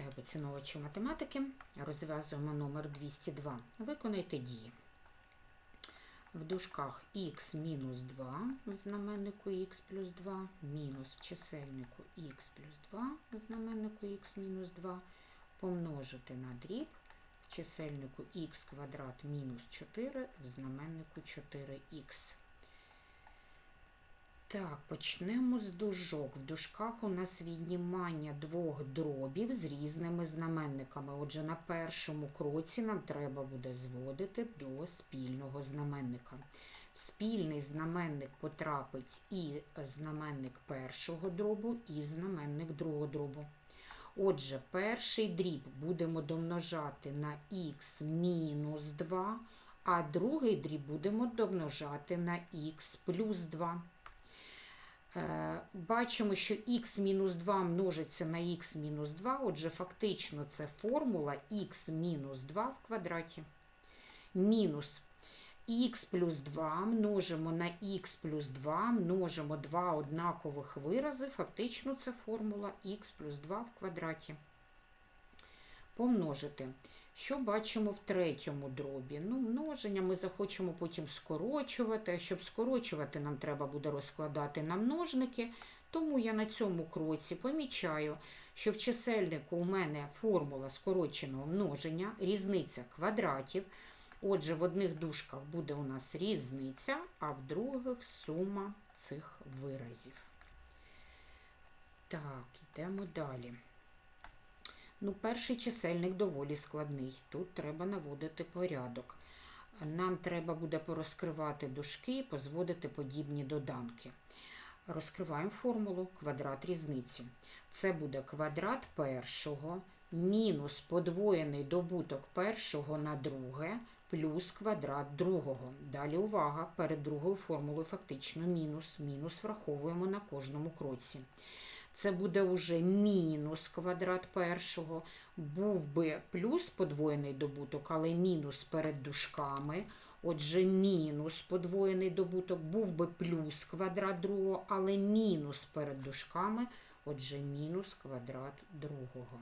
Вітаю поціновувачі математики. Розв'язуємо номер 202. Виконайте дії. В дужках х мінус 2 в знаменнику х плюс 2, мінус в чисельнику х плюс 2 в знаменнику х мінус 2, помножити на дріб в чисельнику х квадрат мінус 4 в знаменнику 4х. Так, почнемо з дужок. В дужках у нас віднімання двох дробів з різними знаменниками. Отже, на першому кроці нам треба буде зводити до спільного знаменника. В спільний знаменник потрапить і знаменник першого дробу, і знаменник другого дробу. Отже, перший дріб будемо домножати на х мінус 2, а другий дріб будемо домножати на х плюс 2. Е, Бачимо, що х-2 множиться на х-2, отже, фактично це формула х-2 в квадраті. Мінус х плюс 2 множимо на х плюс 2, множимо два однакових вирази, фактично це формула х плюс 2 в квадраті. Помножити. Що бачимо в третьому дробі? Ну, множення ми захочемо потім скорочувати. Щоб скорочувати, нам треба буде розкладати на множники. Тому я на цьому кроці помічаю, що в чисельнику у мене формула скороченого множення, різниця квадратів. Отже, в одних дужках буде у нас різниця, а в других сума цих виразів. Так, йдемо далі. Ну, перший чисельник доволі складний. Тут треба наводити порядок. Нам треба буде порозкривати дужки позводити подібні доданки. Розкриваємо формулу квадрат різниці. Це буде квадрат першого мінус подвоєний добуток першого на друге плюс квадрат другого. Далі увага, перед другою формулою фактично мінус. Мінус враховуємо на кожному кроці. Це буде уже мінус квадрат першого. Був би плюс подвоєний добуток, але мінус перед дужками. Отже, мінус подвоєний добуток, був би плюс квадрат другого, але мінус перед дужками, отже, мінус квадрат другого.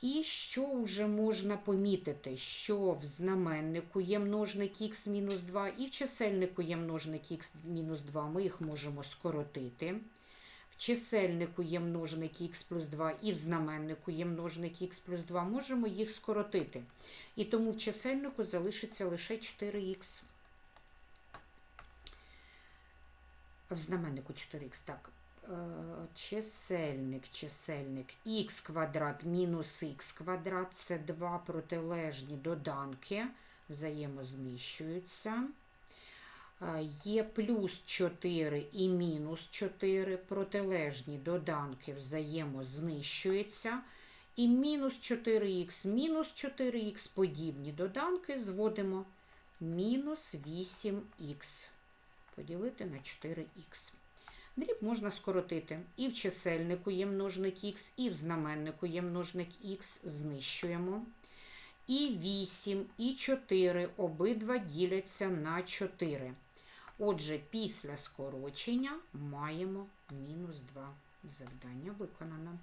І що вже можна помітити, що в знаменнику є множник х-2 і в чисельнику є множник х-2, ми їх можемо скоротити. В чисельнику є множник х плюс 2 і в знаменнику є множник х плюс 2, можемо їх скоротити. І тому в чисельнику залишиться лише 4х. В знаменнику 4х, так. Чисельник, чисельник х квадрат мінус х квадрат це два протилежні доданки, взаємозміщуються. Є плюс 4 і мінус 4 протилежні доданки взаємознищуються. І мінус 4х, мінус 4х подібні доданки зводимо мінус 8х. Поділити на 4х. Дріб можна скоротити. І в чисельнику є множник х, і в знаменнику є множник х, знищуємо. І 8, і 4 обидва діляться на 4. Отже, після скорочення маємо мінус 2. Завдання виконано.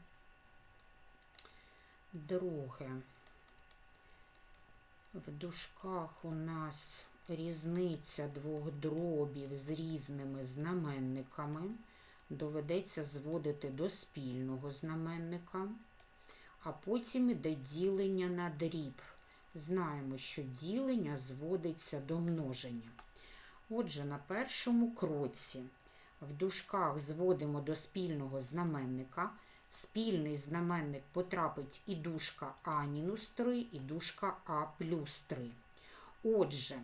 Друге. В дужках у нас різниця двох дробів з різними знаменниками. Доведеться зводити до спільного знаменника, а потім іде ділення на дріб. Знаємо, що ділення зводиться до множення. Отже, на першому кроці в дужках зводимо до спільного знаменника. В спільний знаменник потрапить і дужка А-3, і дужка А плюс 3. Отже,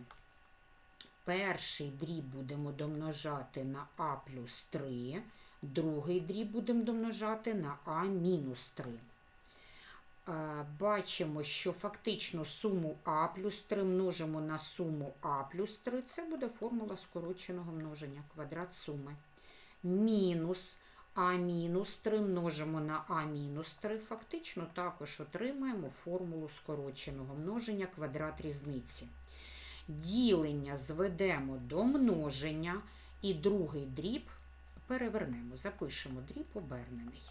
перший дріб будемо домножати на А плюс 3, другий дріб будемо домножати на А мінус 3 бачимо, що фактично суму А плюс 3 множимо на суму А плюс 3, це буде формула скороченого множення, квадрат суми. Мінус А мінус 3 множимо на А мінус 3, фактично також отримаємо формулу скороченого множення, квадрат різниці. Ділення зведемо до множення і другий дріб перевернемо, запишемо дріб обернений.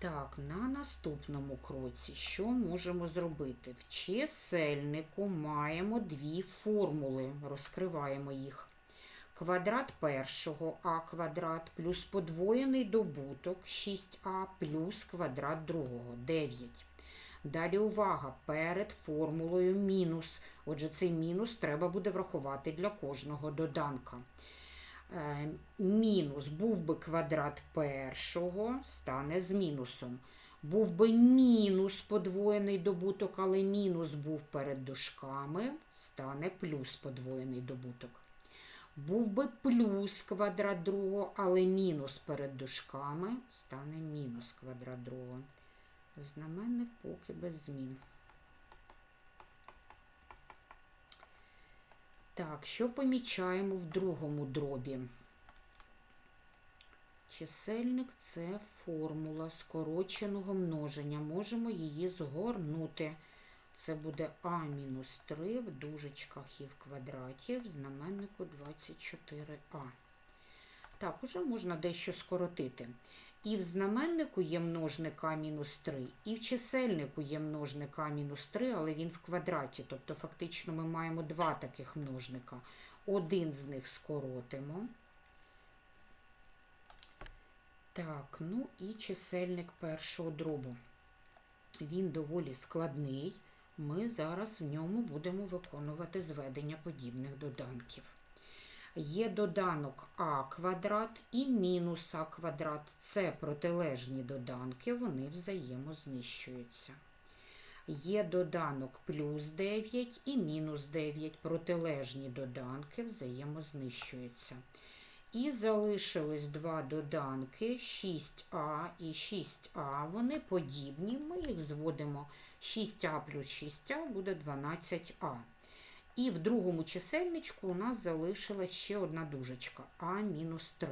Так, на наступному кроці що можемо зробити? В чисельнику маємо дві формули, розкриваємо їх. Квадрат першого а квадрат плюс подвоєний добуток 6а плюс квадрат другого 9. Далі увага, перед формулою мінус. Отже, цей мінус треба буде врахувати для кожного доданка. Е, мінус був би квадрат першого, стане з мінусом. Був би мінус подвоєний добуток, але мінус був перед дужками, стане плюс подвоєний добуток. Був би плюс квадрат другого, але мінус перед дужками, стане мінус квадрат другого. Знаменник поки без змін. Так, що помічаємо в другому дробі? Чисельник це формула скороченого множення. Можемо її згорнути. Це буде А-3 в дужечках і в квадраті в знаменнику 24а. Так, уже можна дещо скоротити. І в знаменнику є множник а мінус 3, і в чисельнику є множник а мінус 3, але він в квадраті. Тобто, фактично, ми маємо два таких множника. Один з них скоротимо. Так, ну і чисельник першого дробу. Він доволі складний. Ми зараз в ньому будемо виконувати зведення подібних доданків. Є доданок а квадрат і мінус а квадрат. Це протилежні доданки, вони взаємознищуються. Є доданок плюс 9 і мінус 9. Протилежні доданки взаємознищуються. І залишилось два доданки 6а і 6а. Вони подібні. Ми їх зводимо 6а плюс 6а буде 12а. І в другому чисельничку у нас залишилась ще одна дужечка а мінус 3.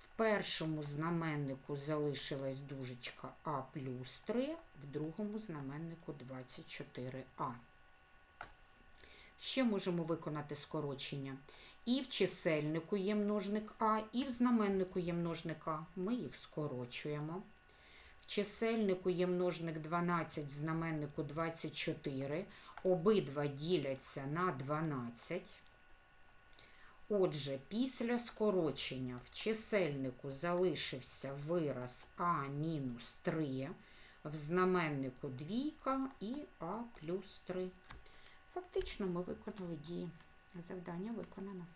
В першому знаменнику залишилась дужечка а плюс 3, в другому знаменнику 24а. Ще можемо виконати скорочення. І в чисельнику є множник А, і в знаменнику є множник А. Ми їх скорочуємо. В чисельнику є множник 12, в знаменнику 24. Обидва діляться на 12. Отже, після скорочення в чисельнику залишився вираз А-3, в знаменнику двійка і А плюс 3. Фактично ми виконали дії. Завдання виконано.